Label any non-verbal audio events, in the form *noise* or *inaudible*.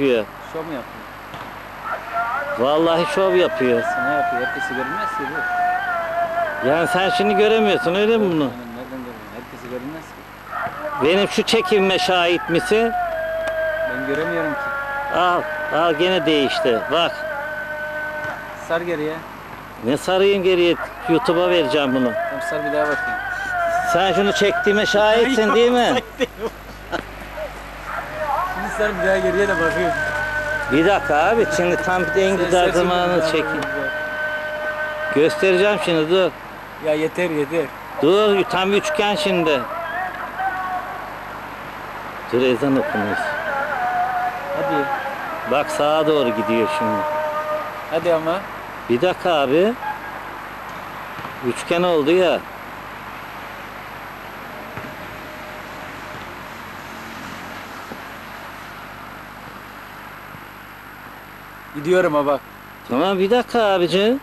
yapıyor. Şov mu yapıyor? Vallahi şov yapıyor. Ne yapıyor? Herkesi görünmez ki bu. Yani sen şimdi göremiyorsun öyle mi bunu? Nereden görüyorum? Herkesi görünmez ki. Benim şu çekilme şahit misin? Ben göremiyorum ki. Al, al gene değişti. Bak, Sar geriye. ne sarayım geriye YouTube'a vereceğim bunu. Tamam sar bir daha bakayım. Sen şunu çektiğime şahitsin değil mi? *laughs* Sar bir daha geriye de bakayım. Bir dakika abi, şimdi tam en güzel zamanını bakayım. Göstereceğim şimdi dur. Ya yeter yeter. Dur, tam üçgen şimdi. Dur ezan okunuyor. Hadi. Bak sağa doğru gidiyor şimdi. Hadi ama. Bir dakika abi. Üçgen oldu ya. Gidiyorum ha bak. Tamam bir dakika abici.